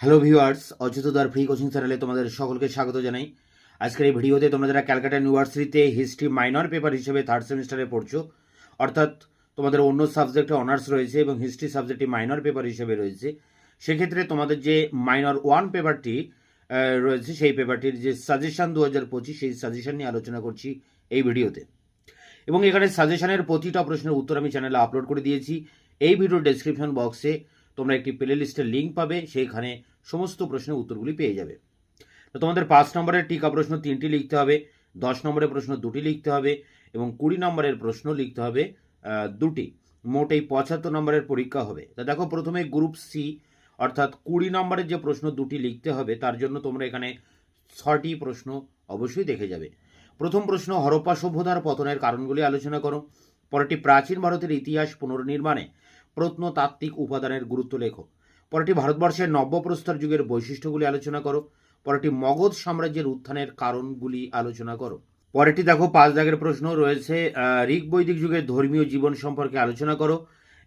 Hello viewers, অচ্যুতদার free coaching চ্যানেলে তোমাদের সকলকে স্বাগত জানাই। আজকের এই ভিডিওতে তোমরা যারা ক্যালকাটা ইউনিভার্সিটিতে হিস্ট্রি মাইনর পেপার হিসেবে থার্ড সেমিস্টারে পড়ছো, অর্থাৎ তোমাদের অন্য সাবজেক্টে অনার্স রয়েছে এবং হিস্ট্রি সাবজেক্টটি মাইনর পেপার হিসেবে রয়েছে, সেক্ষেত্রে তোমাদের যে মাইনর ওয়ান পেপারটি রয়েছে, সেই পেপারটির যে সাজেশন দু হাজার পঁচিশ, সেই সাজেশন নিয়ে আলোচনা করছি এই ভিডিওতে। এবং এখানে সাজেশনের প্রতিটা প্রশ্নের উত্তর আমি চ্যানেলে আপলোড করে দিয়েছি। এই ভিডিওর ডেসক্রিপশন বক্সে তোমরা একটি প্লে লিস্টের লিঙ্ক পাবে, সেইখানে সমস্ত প্রশ্নের উত্তরগুলি পেয়ে যাবে। তো তোমাদের পাঁচ নম্বরের টিকা প্রশ্ন তিনটি লিখতে হবে, দশ নম্বরের প্রশ্ন দুটি লিখতে হবে, এবং কুড়ি নম্বরের প্রশ্ন লিখতে হবে দুটি। মোট এই পঁচাত্তর নম্বরের পরীক্ষা হবে। তা দেখো, প্রথমে গ্রুপ সি অর্থাৎ কুড়ি নম্বরের যে প্রশ্ন দুটি লিখতে হবে, তার জন্য তোমরা এখানে ছটি প্রশ্ন অবশ্যই দেখে যাবে। প্রথম প্রশ্ন, হরপ্পা সভ্যতার পতনের কারণগুলি আলোচনা করো। পরেরটি, প্রাচীন ভারতের ইতিহাস পুনর্নির্মাণে প্রত্নতাত্ত্বিক উপাদানের গুরুত্ব লেখো। পরেরটি ভারতবর্ষের নব্যপ্রস্তর যুগের বৈশিষ্ট্যগুলি আলোচনা করো। পরেরটি মগধ সাম্রাজ্যের উত্থানের কারণগুলি আলোচনা করো। পরেরটি দেখো পাঁচ দাগের প্রশ্ন রয়েছে ঋগ বৈদিক যুগের ধর্মীয় জীবন সম্পর্কে আলোচনা করো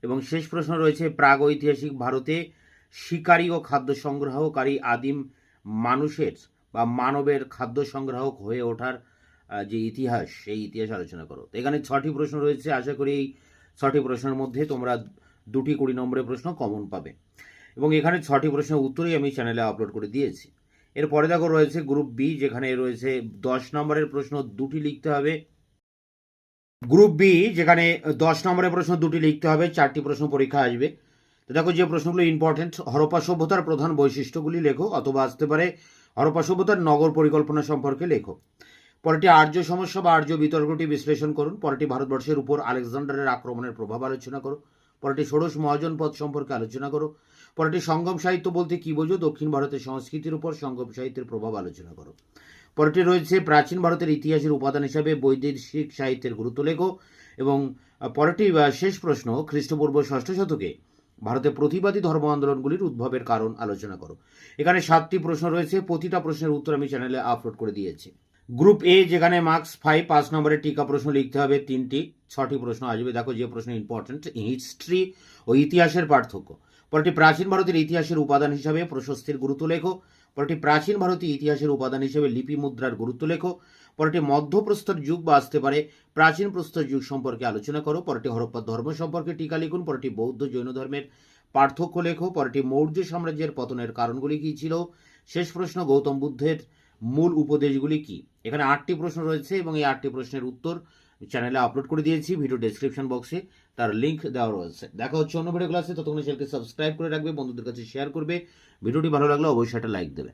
এবং শেষ প্রশ্ন রয়েছে প্রাগ ঐতিহাসিক ভারতে শিকারী ও খাদ্য সংগ্রাহকারী আদিম মানুষের বা মানবের খাদ্য সংগ্রাহক হয়ে ওঠার যে ইতিহাস, সেই ইতিহাস আলোচনা করো। এখানে ছটি প্রশ্ন রয়েছে, আশা করি এই ছটি প্রশ্নের মধ্যে তোমরা দুটি কুড়ি নম্বরের প্রশ্ন কমন পাবে। এবং এখানে ছটি প্রশ্নের উত্তরই আমি চ্যানেলে আপলোড করে দিয়েছি। এরপরে দেখো রয়েছে গ্রুপ বি যেখানে রয়েছে দশ নম্বরের প্রশ্ন দুটি লিখতে হবে। গ্রুপ বি যেখানে দশ নম্বরের প্রশ্ন দুটি লিখতে হবে, চারটি প্রশ্ন পরীক্ষা আসবে। তো দেখো যে প্রশ্নগুলো ইম্পর্টেন্ট হরপ্পা সভ্যতার প্রধান বৈশিষ্ট্যগুলি লেখো, অথবা আসতে পারে হরপ্পা সভ্যতার নগর পরিকল্পনা সম্পর্কে লেখো। পরেরটি আর্য সমস্যা বা আর্য বিতর্কটি বিশ্লেষণ করুন। পরেরটি ভারতবর্ষের উপর আলেকজান্ডারের আক্রমণের প্রভাব আলোচনা করো। পরেরটি ষোড়শ মহাজন পদ সম্পর্কে আলোচনা করো। পরেরটি সঙ্গম সাহিত্য বলতে কি বোঝো? দক্ষিণ ভারতের সংস্কৃতির উপর সঙ্গম সাহিত্যের প্রভাব আলোচনা করো। পরেরটি রয়েছে প্রাচীন ভারতের ইতিহাসের উপাদান হিসাবে বৈদেশিক সাহিত্যের গুরুত্ব লেখো। এবং আহ, পরেরটি শেষ প্রশ্ন খ্রিস্টপূর্ব ষষ্ঠ শতকে ভারতে প্রতিবাদী ধর্ম আন্দোলনগুলির উদ্ভবের কারণ আলোচনা করো। এখানে সাতটি প্রশ্ন রয়েছে প্রতিটা প্রশ্নের উত্তর আমি চ্যানেলে আপলোড করে দিয়েছি। গ্রুপ এ, যেখানে মার্কস ফাইভ পাঁচ নম্বরের টিকা প্রশ্ন লিখতে হবে, তিনটি, ছটি প্রশ্ন আসবে। দেখো যে প্রশ্ন ইম্পর্টেন্ট হিস্ট্রি ও ইতিহাসের পার্থক্য। পরটি প্রাচীন ভারতের ইতিহাসের উপাদান হিসাবে প্রশস্তির গুরুত্ব লেখো। পরটি প্রাচীন ভারতীয় ইতিহাসের উপাদান হিসেবে লিপি মুদ্রার গুরুত্ব লেখো। পরটি মধ্যপ্রস্তর যুগ বা আসতে পারে প্রাচীন প্রস্তর যুগ সম্পর্কে আলোচনা করো। পরটি হরপ্পা ধর্ম সম্পর্কে টিকা লিখুন। পরটি বৌদ্ধ জৈন ধর্মের পার্থক্য লেখো। পরটি মৌর্য সাম্রাজ্যের পতনের কারণগুলি কী ছিল? শেষ প্রশ্ন, গৌতম বুদ্ধের মূল উপদেশগুলি কি? এখানে আটটি প্রশ্ন রয়েছে এবং এই আটটি প্রশ্নের উত্তর চ্যানেলে আপলোড করে দিয়েছি ভিডিও ডেসক্রিপশন বক্সে তার লিঙ্ক দেওয়া রয়েছে। দেখা হচ্ছে অন্য ভিডিও ক্লাসে ততক্ষণ চ্যানেলকে সাবস্ক্রাইব করে রাখবে, বন্ধুদের কাছে শেয়ার করবে। ভিডিওটি ভালো লাগলে অবশ্যই একটা লাইক দেবে।